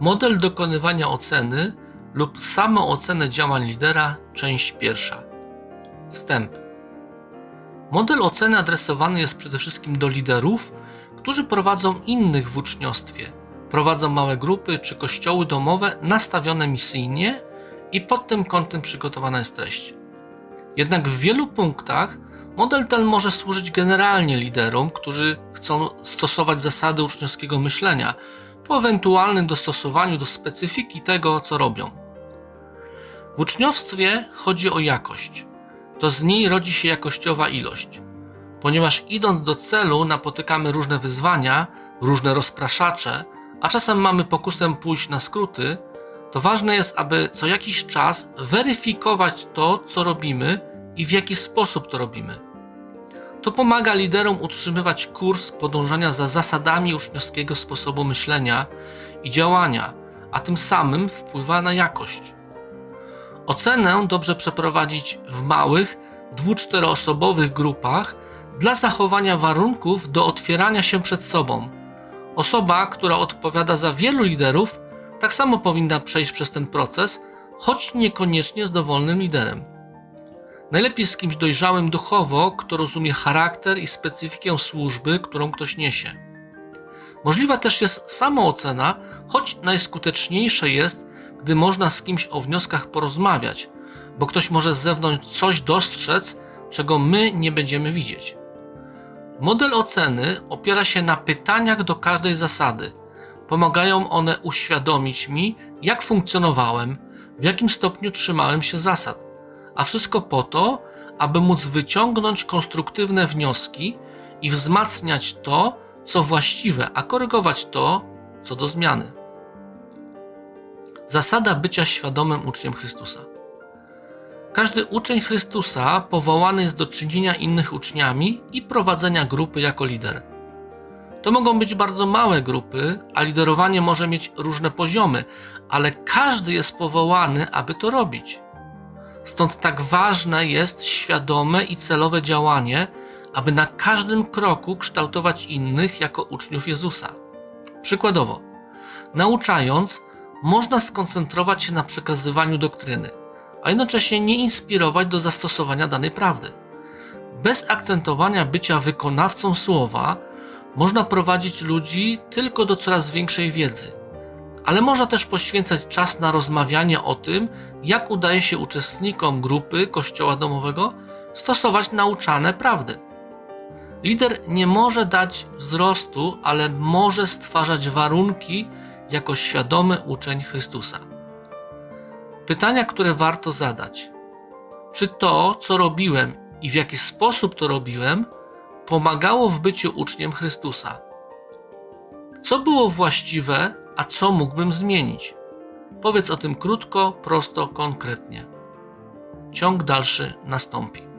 Model dokonywania oceny lub samoocenę działań lidera, część pierwsza. Wstęp. Model oceny adresowany jest przede wszystkim do liderów, którzy prowadzą innych w uczniostwie, prowadzą małe grupy czy kościoły domowe nastawione misyjnie i pod tym kątem przygotowana jest treść. Jednak w wielu punktach model ten może służyć generalnie liderom, którzy chcą stosować zasady uczniowskiego myślenia po ewentualnym dostosowaniu do specyfiki tego, co robią. W uczniowstwie chodzi o jakość. To z niej rodzi się jakościowa ilość. Ponieważ idąc do celu napotykamy różne wyzwania, różne rozpraszacze, a czasem mamy pokusę pójść na skróty, to ważne jest, aby co jakiś czas weryfikować to, co robimy i w jaki sposób to robimy. To pomaga liderom utrzymywać kurs podążania za zasadami uczniowskiego sposobu myślenia i działania, a tym samym wpływa na jakość. Ocenę dobrze przeprowadzić w małych, dwu-czteroosobowych grupach dla zachowania warunków do otwierania się przed sobą. Osoba, która odpowiada za wielu liderów, tak samo powinna przejść przez ten proces, choć niekoniecznie z dowolnym liderem. Najlepiej z kimś dojrzałym duchowo, kto rozumie charakter i specyfikę służby, którą ktoś niesie. Możliwa też jest samoocena, choć najskuteczniejsze jest, gdy można z kimś o wnioskach porozmawiać, bo ktoś może z zewnątrz coś dostrzec, czego my nie będziemy widzieć. Model oceny opiera się na pytaniach do każdej zasady. Pomagają one uświadomić mi, jak funkcjonowałem, w jakim stopniu trzymałem się zasad, a wszystko po to, aby móc wyciągnąć konstruktywne wnioski i wzmacniać to, co właściwe, a korygować to, co do zmiany. Zasada bycia świadomym uczniem Chrystusa. Każdy uczeń Chrystusa powołany jest do czynienia innych uczniami i prowadzenia grupy jako lider. To mogą być bardzo małe grupy, a liderowanie może mieć różne poziomy, ale każdy jest powołany, aby to robić. Stąd tak ważne jest świadome i celowe działanie, aby na każdym kroku kształtować innych jako uczniów Jezusa. Przykładowo, nauczając, można skoncentrować się na przekazywaniu doktryny, a jednocześnie nie inspirować do zastosowania danej prawdy. Bez akcentowania bycia wykonawcą słowa, można prowadzić ludzi tylko do coraz większej wiedzy, ale można też poświęcać czas na rozmawianie o tym, jak udaje się uczestnikom grupy kościoła domowego stosować nauczane prawdy. Lider nie może dać wzrostu, ale może stwarzać warunki jako świadomy uczeń Chrystusa. Pytania, które warto zadać: czy to, co robiłem i w jaki sposób to robiłem, pomagało w byciu uczniem Chrystusa? Co było właściwe, a co mógłbym zmienić? Powiedz o tym krótko, prosto, konkretnie. Ciąg dalszy nastąpi.